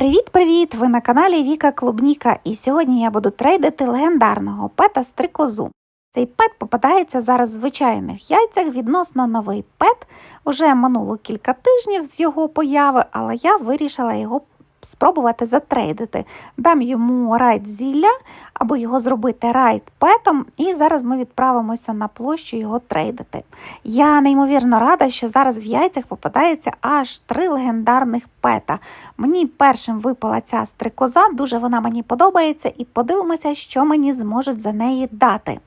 Привіт-привіт! Ви на каналі Віка Клубніка, і сьогодні я буду трейдити легендарного пета стрикозу. Цей пет попадається зараз в звичайних яйцях відносно новий пет. Уже минуло кілька тижнів з його появи, але я вирішила його спробувати затрейдити. Дам йому райд зілля, аби його зробити райд петом, і зараз ми відправимося на площу його трейдити. Я неймовірно рада, що зараз в яйцях попадається аж три легендарних пета. Мені першим випала ця стрикоза, дуже вона мені подобається, і подивимося, що мені зможуть за неї дати.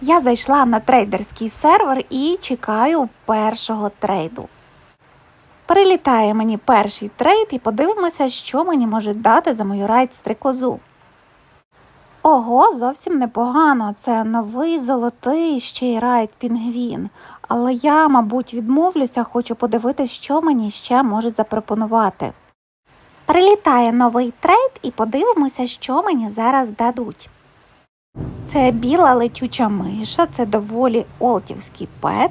Я зайшла на трейдерський сервер і чекаю першого трейду. Прилітає мені перший трейд і подивимося, що мені можуть дати за мою райд стрикозу. Ого, зовсім непогано. Це новий золотий ще й райд Пінгвін. Але я, мабуть, відмовлюся, хочу подивитись, що мені ще можуть запропонувати. Прилітає новий трейд і подивимося, що мені зараз дадуть. Це біла летюча миша, це доволі олтівський пет.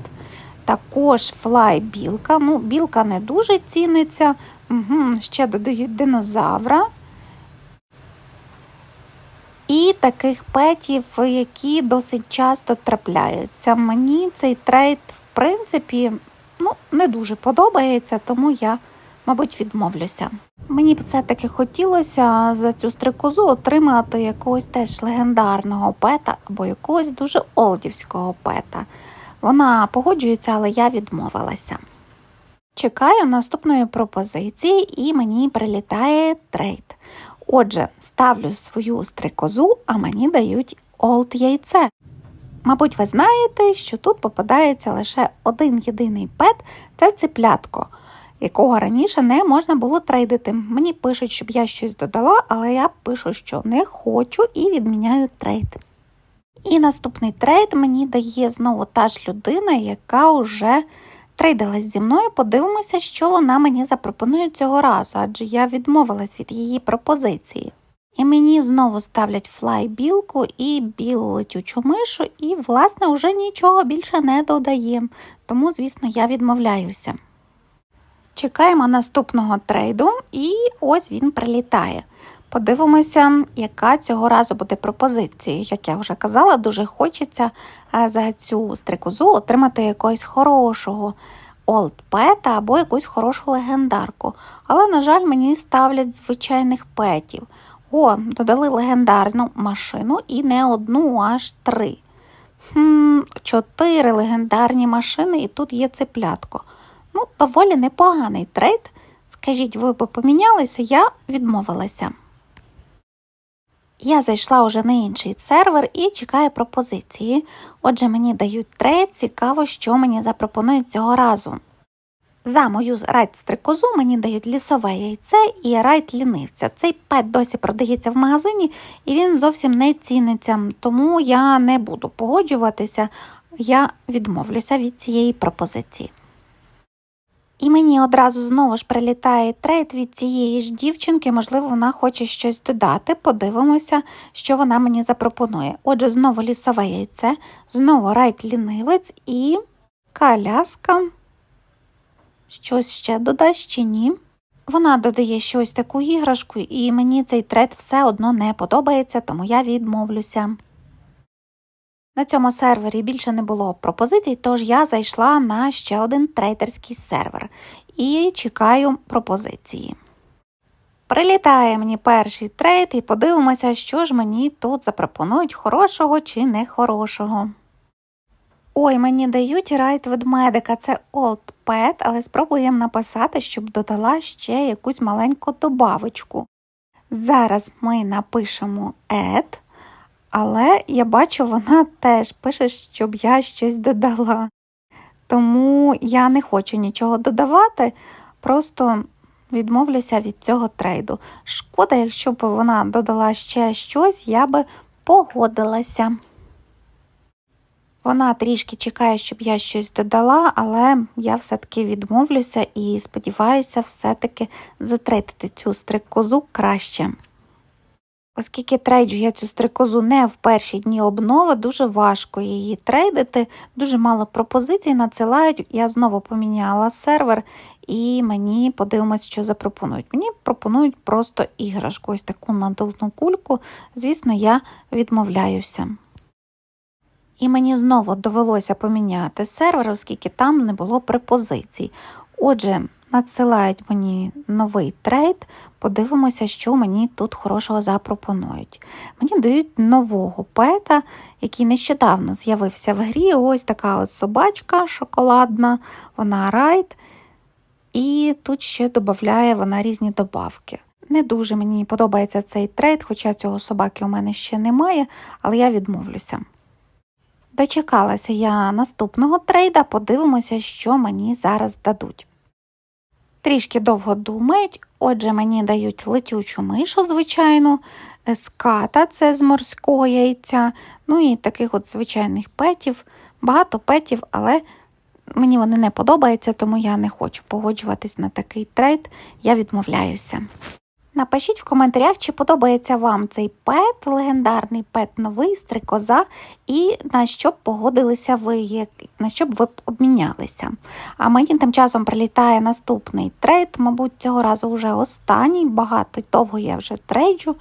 Також флай білка. Ну, білка не дуже ціниться. Угу, Ще додають динозавра. І таких петів, які досить часто трапляються. Мені цей трейд, в принципі, ну, не дуже подобається, тому я, мабуть, відмовлюся. Мені все-таки хотілося за цю стрикозу отримати якогось теж легендарного пета або якогось дуже олдівського пета. Вона погоджується, але я відмовилася. Чекаю наступної пропозиції і мені прилітає трейд. Отже, ставлю свою стрикозу, а мені дають олд яйце. Мабуть, ви знаєте, що тут попадається лише один єдиний пет це циплятко, якого раніше не можна було трейдити. Мені пишуть, щоб я щось додала, але я пишу, що не хочу і відміняю трейд. І наступний трейд мені дає знову та ж людина, яка вже трейдилась зі мною. Подивимося, що вона мені запропонує цього разу, адже я відмовилась від її пропозиції. І мені знову ставлять флай-білку і білу летючу мишу, і, власне, вже нічого більше не додаємо. Тому, звісно, я відмовляюся. Чекаємо наступного трейду, і ось він прилітає. Подивимося, яка цього разу буде пропозиція. Як я вже казала, дуже хочеться за цю стрикозу отримати якогось хорошого олдпета або якусь хорошу легендарку. Але, на жаль, мені ставлять звичайних петів. О, додали легендарну машину і не одну, аж три. Хм, Чотири легендарні машини, і тут є цеплятко. Ну, доволі непоганий трейд. Скажіть, ви б помінялися, я відмовилася. Я зайшла уже на інший сервер і чекаю пропозиції. Отже, мені дають трейд, цікаво, що мені запропонують цього разу. За мою райд стрикозу мені дають лісове яйце і райд лінивця. Цей пет досі продається в магазині і він зовсім не ціниться, тому я не буду погоджуватися, я відмовлюся від цієї пропозиції. І мені одразу знову ж прилітає трейд від цієї ж дівчинки, можливо, вона хоче щось додати. Подивимося, що вона мені запропонує. Отже, знову лісове яйце, знову райт лінивець і коляска. Щось ще додасть чи ні. Вона додає щось таку іграшку, і мені цей трейд все одно не подобається, тому я відмовлюся. На цьому сервері більше не було пропозицій, тож я зайшла на ще один трейдерський сервер і чекаю пропозиції. Прилітає мені перший трейд і подивимося, що ж мені тут запропонують хорошого чи нехорошого. Ой, мені дають райт ведмедика, це Old Pet, але спробуємо написати, щоб додала ще якусь маленьку добавочку. Зараз ми напишемо add. Але я бачу, вона теж пише, щоб я щось додала. Тому я не хочу нічого додавати, просто відмовлюся від цього трейду. Шкода, якщо б вона додала ще щось, я би погодилася. Вона трішки чекає, щоб я щось додала, але я все-таки відмовлюся і сподіваюся, все-таки затрейдити цю стрикозу краще. Оскільки трейджу я цю стрикозу не в перші дні обнови, дуже важко її трейдити, дуже мало пропозицій надсилають. Я знову поміняла сервер і мені подивимось, що запропонують. Мені пропонують просто іграшку, ось таку надувну кульку. Звісно, я відмовляюся. І мені знову довелося поміняти сервер, оскільки там не було препозицій. Отже, надсилають мені новий трейд, подивимося, що мені тут хорошого запропонують. Мені дають нового пета, який нещодавно з'явився в грі. Ось така от собачка шоколадна, вона райд. І тут ще додає вона різні добавки. Не дуже мені подобається цей трейд, хоча цього собаки у мене ще немає, але я відмовлюся. Дочекалася я наступного трейда, подивимося, що мені зараз дадуть. Трішки довго думають, отже, мені дають летючу мишу, звичайну, ската це з морського яйця, ну і таких от звичайних петів, багато петів, але мені вони не подобаються, тому я не хочу погоджуватись на такий трейд, я відмовляюся. Напишіть в коментарях, чи подобається вам цей пет, легендарний пет новий, стрикоза, і на що б погодилися ви, на що б ви обмінялися. А мені тим часом прилітає наступний трейд, мабуть, цього разу вже останній, багато довго я вже трейджу.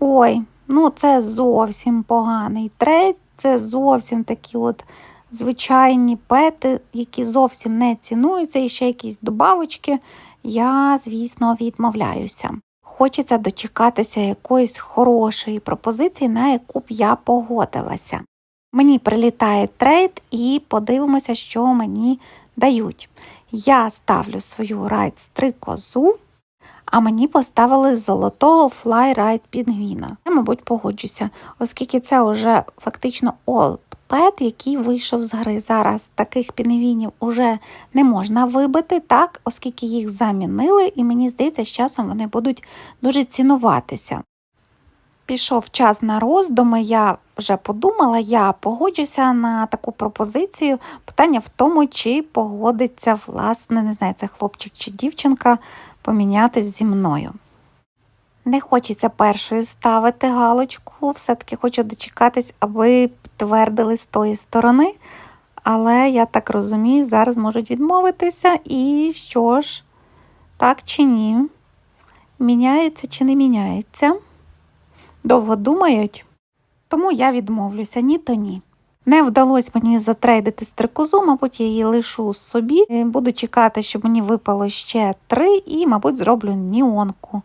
Ой, ну це зовсім поганий трейд, це зовсім такі от звичайні пети, які зовсім не цінуються, і ще якісь добавочки. Я, звісно, відмовляюся. Хочеться дочекатися якоїсь хорошої пропозиції, на яку б я погодилася. Мені прилітає трейд і подивимося, що мені дають. Я ставлю свою райд стрикозу, а мені поставили золотого флай-райд пінгвіна. Я, мабуть, погоджуся, оскільки це вже фактично all пет, який вийшов з гри. Зараз таких пінгвінів уже не можна вибити, так, оскільки їх замінили, і мені здається, з часом вони будуть дуже цінуватися. Пішов час на роздуми, я вже подумала, я погоджуся на таку пропозицію. Питання в тому, чи погодиться, власне, не знаю, це хлопчик чи дівчинка помінятись зі мною. Не хочеться першою ставити галочку, все-таки хочу дочекатись, аби підтвердили з тої сторони. Але я так розумію, зараз можуть відмовитися. І що ж, так чи ні? Міняється чи не міняється? Довго думають, тому я відмовлюся, ні то ні. Не вдалося мені затрейдити стрикозу, мабуть, я її лишу собі. Буду чекати, щоб мені випало ще три, і, мабуть, зроблю ніонку.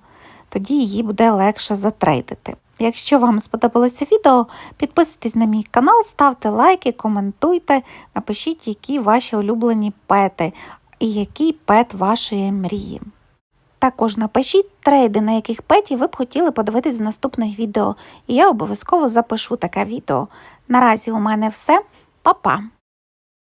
Тоді її буде легше затрейдити. Якщо вам сподобалося відео, підписуйтесь на мій канал, ставте лайки, коментуйте, напишіть, які ваші улюблені пети і який пет вашої мрії. Також напишіть трейди, на яких петів ви б хотіли подивитись в наступних відео, і я обов'язково запишу таке відео. Наразі у мене все. Па-па!